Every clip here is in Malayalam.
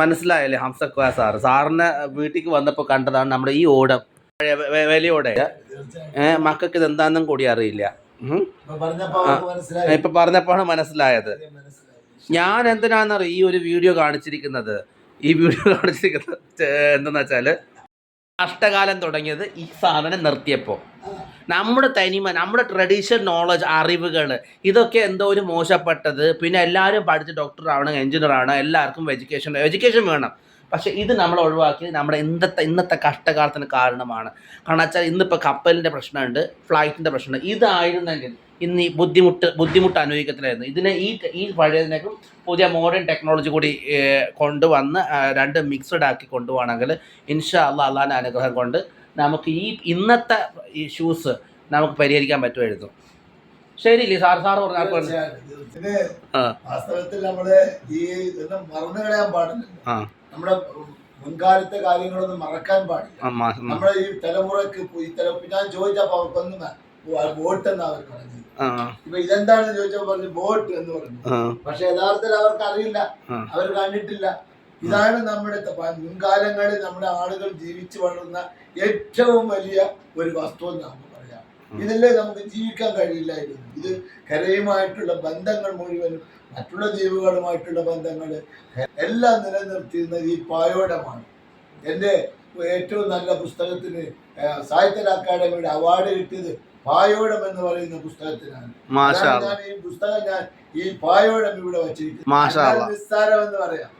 ഹംസ ഹംസക്ക സാറ്? സാറിന് വീട്ടിലേക്ക് വന്നപ്പോൾ കണ്ടതാണ് നമ്മുടെ ഈ ഓടം. വിലയോടെ മക്കൾക്ക് ഇത് എന്താണെന്നും കൂടി അറിയില്ല. ഇപ്പൊ പറഞ്ഞപ്പോഴാണ് മനസ്സിലായത്. മനസ്സിലായി. ഞാൻ എന്തിനാണെന്നറിയ ഈ ഒരു വീഡിയോ കാണിച്ചിരിക്കുന്നത്? ഈ വീഡിയോ കാണിച്ചിരിക്കുന്നത് എന്തെന്ന് വെച്ചാൽ അഷ്ടകാലം തുടങ്ങിയത് ഈ സാധനം നിർത്തിയപ്പോൾ നമ്മുടെ തനിമ നമ്മുടെ ട്രഡീഷണൽ നോളജ് അറിവുകൾ ഇതൊക്കെ എന്തോ ഒരു മോശപ്പെട്ടത്. പിന്നെ എല്ലാവരും പഠിച്ച് ഡോക്ടർ ആവണം എഞ്ചിനീയർ ആവണം എല്ലാവർക്കും എഡ്യൂക്കേഷൻ എഡ്യൂക്കേഷൻ വേണം. പക്ഷേ ഇത് നമ്മൾ ഒഴിവാക്കി നമ്മുടെ ഇന്നത്തെ ഇന്നത്തെ കഷ്ടകാലത്തിന് കാരണമാണ്. കാരണം വെച്ചാൽ ഇന്നിപ്പോൾ കപ്പലിന്റെ പ്രശ്നമുണ്ട് ഫ്ലൈറ്റിന്റെ പ്രശ്നമുണ്ട്. ഇതായിരുന്നെങ്കിൽ ഇന്ന് ഈ ബുദ്ധിമുട്ട് ബുദ്ധിമുട്ട് അനുഭവിക്കത്തിലായിരുന്നു ഇതിനെ ഈ ഈ പഴയതിനേക്കും പുതിയ മോഡേൺ ടെക്നോളജി കൂടി കൊണ്ടുവന്ന് രണ്ട് മിക്സഡ് ആക്കി കൊണ്ടുപോകണമെങ്കിൽ ഇൻഷാ അള്ളാഹ് അള്ളാഹിന്റെ അനുഗ്രഹം കൊണ്ട് നമുക്ക് ഈ ഇന്നത്തെ ഇഷ്യൂസ് നമുക്ക് പരിഹരിക്കാൻ പറ്റുമായിരുന്നു. ശരിയില്ലേ? സാർ സാർ പറഞ്ഞ വാസ്തവത്തിൽ നമ്മൾ ഈ ഇതൊന്നും മറന്നു കളയാൻ പാടില്ല. നമ്മുടെ മുൻകാലത്തെ കാര്യങ്ങളൊന്നും മറക്കാൻ പാടില്ല. നമ്മുടെ ഈ തലമുറയ്ക്ക് ഈ തല ഞാൻ ചോദിച്ചപ്പോ അവർക്കൊന്നും ബോട്ട് എന്നാ അവർ പറഞ്ഞത്? ഇപ്പൊ ഇതെന്താണെന്ന് ചോദിച്ചപ്പോ പറഞ്ഞു ബോട്ട് എന്ന് പറഞ്ഞു. പക്ഷെ യഥാർത്ഥത്തിൽ അവർക്ക് അറിയില്ല. അവർ കണ്ടിട്ടില്ല. ഇതാണ് നമ്മുടെ മുൻകാലങ്ങളിൽ നമ്മുടെ ആളുകൾ ജീവിച്ചു വളർന്ന ഏറ്റവും വലിയ ഒരു വസ്തു എന്ന് നമുക്ക് പറയാം. ഇതല്ലേ നമുക്ക് ജീവിക്കാൻ കഴിയില്ലായിരുന്നു. ഇത് കരയുമായിട്ടുള്ള ബന്ധങ്ങൾ മുഴുവനും മറ്റുള്ള ദ്വീപുകളുമായിട്ടുള്ള ബന്ധങ്ങൾ എല്ലാം നിലനിർത്തിയിരുന്നത് ഈ പായോടമാണ്. എന്റെ ഏറ്റവും നല്ല പുസ്തകത്തിന് സാഹിത്യ അക്കാദമിയുടെ അവാർഡ് കിട്ടിയത് പായോടം എന്ന് പറയുന്ന പുസ്തകത്തിനാണ്. ഞാൻ ഈ പുസ്തകം ഞാൻ ഈ പായോടം ഇവിടെ വച്ചിരിക്കുന്നത്. നിസ്സാരം എന്ന് പറയാം.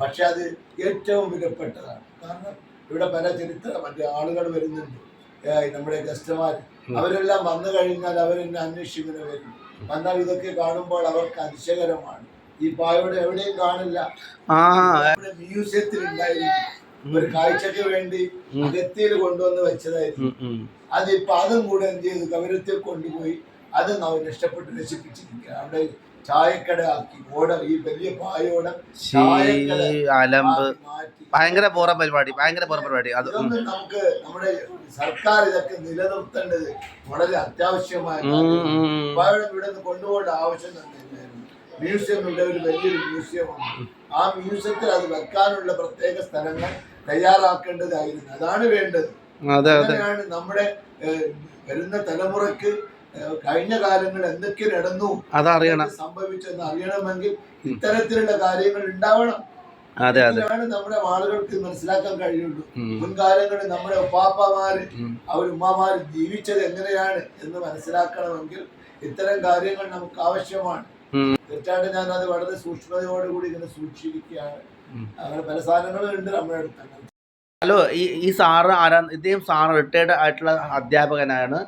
പക്ഷെ അത് ഏറ്റവും വിലപ്പെട്ടതാണ്. കാരണം ഇവിടെ പല ചരിത്ര മറ്റു ആളുകൾ വരുന്നുണ്ട്. നമ്മുടെ ഗസ്റ്റുമാർ അവരെല്ലാം വന്നു കഴിഞ്ഞാൽ അവരെന്നെ അന്വേഷിക്കുന്ന വരും. വന്നാൽ ഇതൊക്കെ കാണുമ്പോൾ അവർക്ക് അതിശയകരമാണ്. ഈ പായോടെ എവിടെയും കാണില്ല. മ്യൂസിയത്തിൽ ഉണ്ടായിരിക്കും ഒരു കാഴ്ചക്ക് വേണ്ടി. അകത്തിയിൽ കൊണ്ടുവന്ന് വെച്ചതായിരുന്നു. അത് ഇപ്പൊ അതിപ്പോ അതും കൂടെ എന്ത് ചെയ്തു? കവരത്തിൽ കൊണ്ടുപോയി അത് നമ്മൾ നഷ്ടപ്പെട്ട് നശിപ്പിച്ചിരിക്കുക അവിടെ ചായക്കട ആക്കി ഓട ഈ വലിയ പായോട അലമ്പ്. ഭയങ്കര പോറ പരിപാടി ഭയങ്കര പോറ പരിപാടി. അത് നമുക്ക് നമ്മുടെ സർക്കാർ ഇതൊക്കെ നിലനിർത്തേണ്ടത് വളരെ അത്യാവശ്യമായ. ഇവിടെ നിന്ന് കൊണ്ടുപോകേണ്ട ആവശ്യം തന്നെ മ്യൂസിയം ഇവിടെ ഒരു വലിയൊരു മ്യൂസിയമാണ്. ആ മ്യൂസിയത്തിൽ അത് വെക്കാനുള്ള പ്രത്യേക സ്ഥലങ്ങൾ തയ്യാറാക്കേണ്ടതായിരുന്നു. അതാണ് വേണ്ടത്. അങ്ങനെയാണ് നമ്മുടെ വരുന്ന തലമുറയ്ക്ക് കഴിഞ്ഞ കാലങ്ങൾ എന്തൊക്കെ നടന്നു അതറിയണം. സംഭവിച്ചെന്ന് അറിയണമെങ്കിൽ ഇത്തരത്തിലുള്ള കാര്യങ്ങൾ ഉണ്ടാവണം. അതെ അതെ. നമ്മുടെ ആളുകൾക്ക് മനസ്സിലാക്കാൻ കഴിയുള്ളൂ. മുൻകാലങ്ങളിൽ നമ്മുടെ ഉപ്പാപ്പമാര്. അവർ ഉമ്മമാര് ജീവിച്ചത് എങ്ങനെയാണ് എന്ന് മനസ്സിലാക്കണമെങ്കിൽ ഇത്തരം കാര്യങ്ങൾ നമുക്ക് ആവശ്യമാണ്. തീർച്ചയായിട്ടും ഞാൻ അത് വളരെ സൂക്ഷ്മതയോടുകൂടി ഇങ്ങനെ സൂക്ഷിക്കുകയാണ്. അങ്ങനെ പല സാധനങ്ങളും ഉണ്ട് നമ്മുടെ അടുത്ത്. അങ്ങനെ ഹലോ ഈ ഈ സാറ് ആരാ ഇദ്ദേഹം സാറ് റിട്ടയർഡ് ആയിട്ടുള്ള അധ്യാപകനാണ്.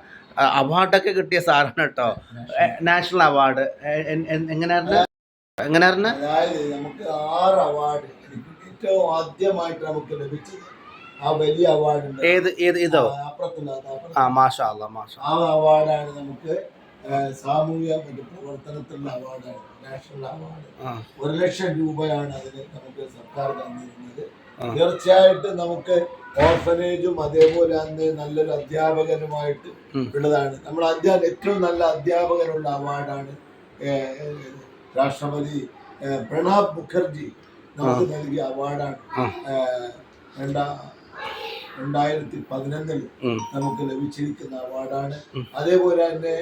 അവാർഡൊക്കെ കിട്ടിയ സാറാണ് കേട്ടോ. National award. എങ്ങനെയായിരുന്നു? എങ്ങനെയായിരുന്നു? അതായത് നമുക്ക് ആറ് അവാർഡ് ഏറ്റവും ആദ്യമായിട്ട് നമുക്ക് ലഭിച്ചത് ആ വലിയ അവാർഡ് ഏത് ഏത് ഇതോ? ആ മാഷാ മാഷാ ആ അവാർഡാണ് നമുക്ക് മറ്റു പ്രവർത്തനത്തിലുള്ള അവാർഡാണ് നാഷണൽ അവാർഡ്. ഒരു ലക്ഷം രൂപയാണ് അതിന് നമുക്ക് സർക്കാർ തന്നിരുന്നത്. തീർച്ചയായിട്ടും നമുക്ക് ഓർഫനേജും അതേപോലെ അന്ന് നല്ലൊരു അധ്യാപകനുമായിട്ട് ഉള്ളതാണ്. നമ്മൾ അധ്യാ ഏറ്റവും നല്ല അധ്യാപകനുള്ള അവാർഡാണ് രാഷ്ട്രപതി പ്രണാബ് മുഖർജി നമുക്ക് നൽകിയ അവാർഡാണ്. രണ്ടാ രണ്ടായിരത്തി പതിനൊന്നിൽ നമുക്ക് ലഭിച്ചിരിക്കുന്ന അവാർഡാണ്. അതേപോലെ തന്നെ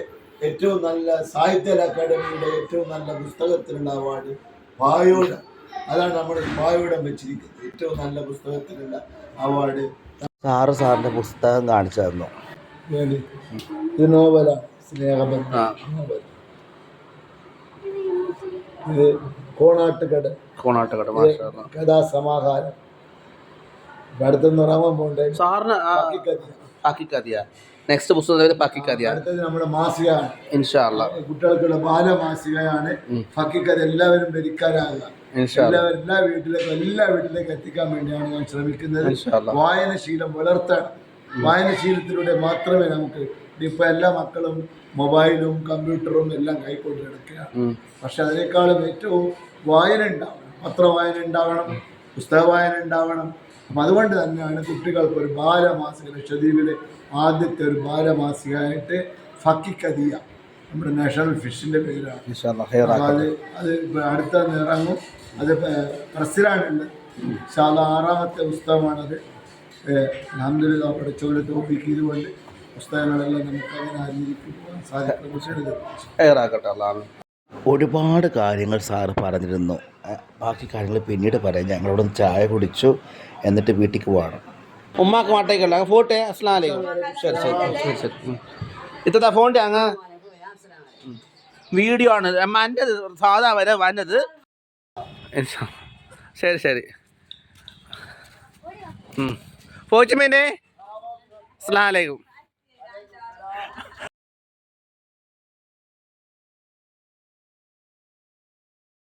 ഏറ്റവും നല്ല സാഹിത്യ അക്കാദമിയുടെ ഏറ്റവും നല്ല പുസ്തകത്തിനുള്ള അവാർഡ് പായോടം അതാണ് നമ്മൾ പായോടം വെച്ചിരിക്കുന്നത്. ഏറ്റവും നല്ല പുസ്തകത്തിനുള്ള അവാർഡ്. സാറ് സാറിന്റെ പുസ്തകം കാണിച്ചു തന്നു. ഇത് നോവലാണ് സ്നേഹബന്ധം. ഇത് കോണാട്ടുകട. കോണാട്ടക്കട മാഷാ കഥാസമാഹാരം. അടുത്തൊന്ന് പോണ്ടേ? സാറിന് പാക്കിക്കതിയ. നെക്സ്റ്റ് പുസ്തകം പാക്കിക്കതിയ. അടുത്തത് നമ്മുടെ മാസികയാണ്. ഇൻഷാ അല്ലാ കുട്ടികൾക്കുള്ള ബാലമാസികയാണ്. ഉം. ഫക്കിക്കത് എല്ലാവരും അല്ലാ എല്ലാവരും എല്ലാ വീട്ടിലേക്കും എല്ലാ വീട്ടിലേക്കും എത്തിക്കാൻ വേണ്ടിയാണ് ഞാൻ ശ്രമിക്കുന്നത്. വായനശീലം വളർത്താൻ. വായനശീലത്തിലൂടെ മാത്രമേ നമുക്ക് ഇപ്പൊ എല്ലാ മക്കളും മൊബൈലും കമ്പ്യൂട്ടറും എല്ലാം കൈക്കൊണ്ട് കിടക്കുകയാണ്. പക്ഷെ അതിനേക്കാളും ഏറ്റവും വായന ഉണ്ടാവണം. പത്രവായന ഉണ്ടാവണം. പുസ്തക വായന ഉണ്ടാവണം. അപ്പം അതുകൊണ്ട് തന്നെയാണ് കുട്ടികൾക്ക് ഒരു ബാലമാസിക ലക്ഷദ്വീപിലെ ആദ്യത്തെ ഒരു ബാലമാസികയായിട്ട് ഫക്കിക്കതിയ. നമ്മുടെ നാഷണൽ ഫിഷിന്റെ പേരാണ്. അത് അത് ഇപ്പൊ അടുത്ത ഇറങ്ങും. അത് പ്രസിലാണുള്ളത് ശാല പക്ഷെ അത് ആറാമത്തെ പുസ്തകമാണത്. അഹമ്മദില്ല പഠിച്ചവരെ തോപ്പിക്ക് ഇതുകൊണ്ട് പുസ്തകങ്ങളെല്ലാം നമുക്ക് അറിഞ്ഞിരിക്കുവാൻ സാധിക്കും. ഒരുപാട് കാര്യങ്ങൾ സാറ് പറഞ്ഞിരുന്നു. ബാക്കി കാര്യങ്ങൾ പിന്നീട് പറയാം. ഞങ്ങളോട് ചായ കുടിച്ചു എന്നിട്ട് വീട്ടിൽ പോവാണ് ഉമ്മാക്ക് മാട്ടേക്കല്ല ഫോട്ടെ അസ്ലാം വലൈക്കും ശരി ശരി. ശരി ശരി. ഇത്തത്തെ ഫോണിന്റെ അങ്ങ് വീഡിയോ ആണ്. അമ്മ എന്റെ സാധാ വരെ വന്നത്. ശരി ശരി. പോച്ചുമേനെ അസ്ലാം വലൈക്കും